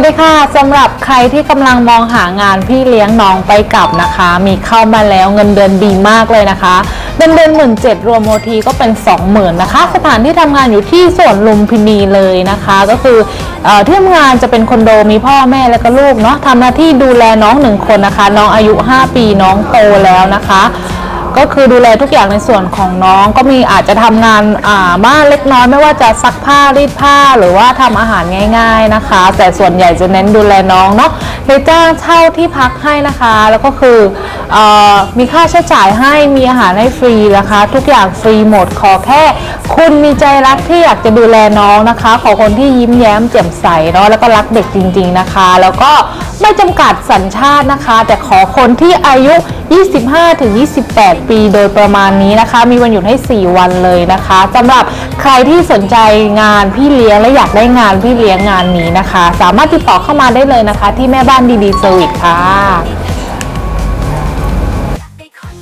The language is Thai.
วัสดีค่ะสำหรับใครที่กำลังมองหางานพี่เลี้ยงน้องไปกลับนะคะ มีเข้ามาแล้วเงินเดือนดีมากเลยนะคะเงินเดือนหมื่นเจ็ดรวมโมทีก็เป็น2 0,000นนะคะ สถานที่ทำงานอยู่ที่สวนลุมพินีเลยนะคะ ก็คือเออที่ทำงานจะเป็นคอนโดมีพ่อแม่แล้วก็ลูกเนาะทำหน้าที่ดูแลน้องหนึ่งคนนะคะ น้องอายุ 5 ปีน้องโตแล้วนะคะ ก็คือดูแลทุกอย่างในส่วนของน้องก็มีอาจจะทำงานอ่าบ้านเล็กน้อยไม่ว่าจะซักผ้ารีดผ้าหรือว่าทำอาหารง่าย ๆนะคะ แต่ส่วนใหญ่จะเน้นดูแลน้องเนาะเลยจ้างเช่าที่พักให้นะคะ แล้วก็คือเออมีค่าใช้จ่ายให้มีอาหารให้ฟรีนะคะ ทุกอย่างฟรีหมดขอแค่ คุณมีใจรักที่อยากจะดูแลน้องนะคะ ขอคนที่ยิ้มแย้มแจ่มใสเนาะแล้วก็รักเด็กจริง ๆนะคะ แล้วก็ ไม่จำกัดสัญชาตินะคะ แต่ขอคนที่อายุ 25-28 ปีโดยประมาณนี้นะคะ มีวันหยุดให้ 4 วันเลยนะคะสำหรับใครที่สนใจงานพี่เลี้ยงและอยากได้งานพี่เลี้ยงงานนี้นะคะ สามารถติดต่อเข้ามาได้เลยนะคะ ที่แม่บ้านดีๆเซอร์วิสค่ะ